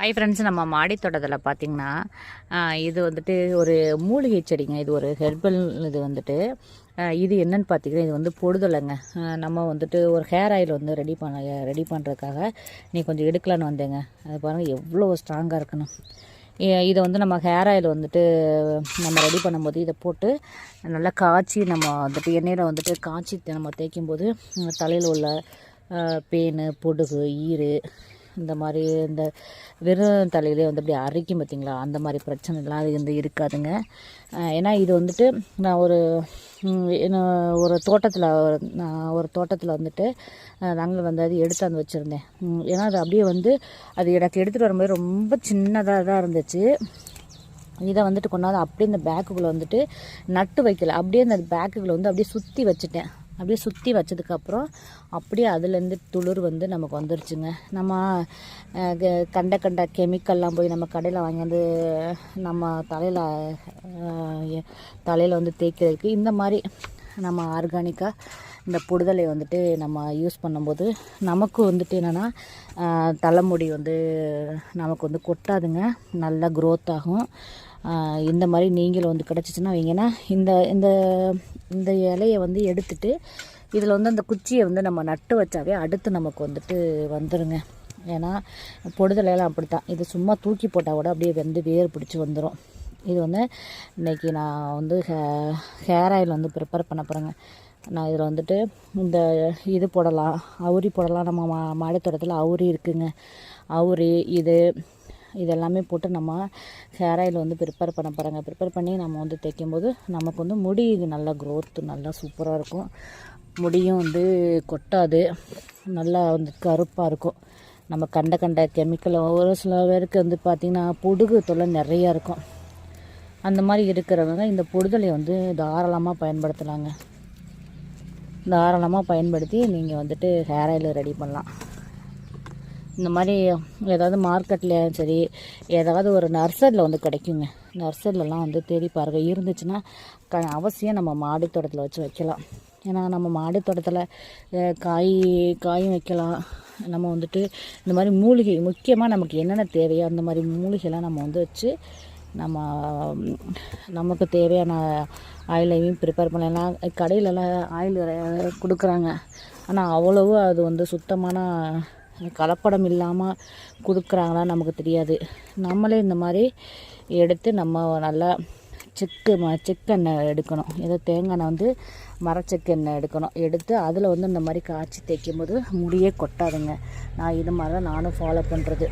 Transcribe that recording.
Hi friends நம்ம மாடி தோட்டத்தில் பார்த்தீங்கன்னா இது வந்துட்டு ஒரு மூலிகை செடிங்க. இது ஒரு ஹெர்பல் இது வந்துட்டு இது என்னன்னு பார்த்தீங்கன்னா இது வந்து பொடுதலைங்க. நம்ம வந்துட்டு ஒரு ஹேர் ஆயில் வந்து ரெடி பண்ண ரெடி பண்ணுறதுக்காக நீ கொஞ்சம் எடுக்கலான்னு வந்தேங்க. அது பாருங்கள் எவ்வளோ ஸ்ட்ராங்காக இருக்கணும். இதை வந்து நம்ம ஹேர் ஆயில் வந்துட்டு நம்ம ரெடி பண்ணும்போது இதை போட்டு நல்லா காய்ச்சி நம்ம வந்துட்டு எண்ணெயில் வந்துட்டு காய்ச்சி நம்ம தேய்க்கும் போது தலையில் உள்ள பேனு பொடுகு ஈறு இந்த மாதிரி இந்த வெறும் தலையிலே வந்து அப்படியே அரைக்கும் பார்த்தீங்களா? அந்த மாதிரி பிரச்சனைலாம் அது வந்து இருக்காதுங்க. ஏன்னா இது வந்துட்டு நான் ஒரு என்ன ஒரு தோட்டத்தில் நான் ஒரு தோட்டத்தில் வந்துட்டு நாங்கள் வந்து அது எடுத்தாந்து வச்சுருந்தேன். ஏன்னா அது அப்படியே வந்து அது எனக்கு எடுத்துகிட்டு வரும்போது ரொம்ப சின்னதாக தான் இருந்துச்சு. இதை வந்துட்டு கொண்டாந்து அப்படியே இந்த பேக்குக்குள்ளே வந்துட்டு நட்டு வைக்கல. அப்படியே அந்த பேக்குக்குள்ளே வந்து அப்படியே சுற்றி வச்சுட்டேன். அப்படியே சுற்றி வச்சதுக்கப்புறம் அப்படியே அதுலேருந்து துளிர் வந்து நமக்கு வந்துருச்சுங்க. நம்ம க- கண்ட கண்ட கெமிக்கல்லாம் போய் நம்ம கடையில் வாங்கி வந்து நம்ம தலையில் தலையில் வந்து தேய்க்கிறதுக்கு இந்த மாதிரி நம்ம ஆர்கானிக்காக இந்த புடுதலை வந்துட்டு நம்ம யூஸ் பண்ணும்போது நமக்கு வந்துட்டு என்னென்னா தலைமுடி வந்து நமக்கு வந்து கொட்டாதுங்க. நல்லா க்ரோத் ஆகும். இந்த மாதிரி நீங்களும் வந்து கிடச்சிச்சின்னா வைங்கன்னா இந்த இந்த இந்த இலையை வந்து எடுத்துட்டு இதில் வந்து அந்த குச்சியை வந்து நம்ம நட்டு வச்சாவே அடுத்து நமக்கு வந்துட்டு வந்துடுங்க ஏன்னா பொடுதலையெல்லாம் அப்படி தான் இது சும்மா தூக்கி போட்டால் கூட அப்படியே வந்து வேர் பிடிச்சி வந்துடும் இது வந்து இன்றைக்கி நான் வந்து ஹே ஹேர் ஆயில் வந்து ப்ரிப்பேர் பண்ண போகிறேங்க நான் இதில் வந்துட்டு இந்த இது போடலாம் அவுரி போடலாம். நம்ம மா மாடித்தோட்டத்தில் அவுரி இருக்குங்க. அவுரி இது இதெல்லாமே போட்டு நம்ம ஹேர் ஆயில் வந்து ப்ரிப்பேர் பண்ண போகிறாங்க ப்ரிப்பேர் பண்ணி நம்ம வந்து தைக்கும்போது நமக்கு வந்து முடி இது நல்லா க்ரோத் நல்லா சூப்பராக இருக்கும். முடியும் வந்து கொட்டாது. நல்லா வந்து கருப்பாக இருக்கும். நம்ம கண்ட கண்ட கெமிக்கல் ஒரு சில பேருக்கு வந்து பார்த்திங்கன்னா பொடுகு தொல்லை நிறையா இருக்கும். அந்த மாதிரி இருக்கிறவங்க இந்த பொடுதலை வந்து தாராளமாக பயன்படுத்தலாங்க. தாராளமாக பயன்படுத்தி நீங்கள் வந்துட்டு ஹேர் ஆயில் ரெடி பண்ணலாம். இந்த மாதிரி ஏதாவது மார்க்கெட்டில் சரி ஏதாவது ஒரு நர்சரியில் வந்து கிடைக்குங்க. நர்சரிலலாம் வந்து தேடி பாருங்கள் இருந்துச்சுன்னா க அவசியம் நம்ம மாடி தோட்டத்தில் வச்சு வைக்கலாம். ஏன்னா நம்ம மாடி தோட்டத்தில் காய் காயும் வைக்கலாம். நம்ம வந்துட்டு இந்த மாதிரி மூலிகை முக்கியமாக நமக்கு என்னென்ன தேவையோ அந்த மாதிரி மூலிகைலாம் நம்ம வந்து வச்சு நம்ம நமக்கு தேவையான ஆயிலையும் ப்ரிப்பேர் பண்ணலாம். கடையிலலாம் ஆயில் கொடுக்குறாங்க. ஆனால் அவ்வளவு அது வந்து சுத்தமான கலப்படம் இல்லாமல் கொடுக்குறாங்களா நமக்கு தெரியாது. நம்மளே இந்த மாதிரி எடுத்து நம்ம நல்லா செக்கு ம செக்கெண்ணெய் எடுக்கணும். ஏதோ தேங்காய் எண்ணெய் வந்து மரச்செக்கெண்ணெய் எடுக்கணும். எடுத்து அதில் வந்து இந்த மாதிரி காய்ச்சி தேய்க்கும் போது முடியே கொட்டாதுங்க. நான் இது மாதிரி தான் நானும் ஃபாலோ பண்ணுறது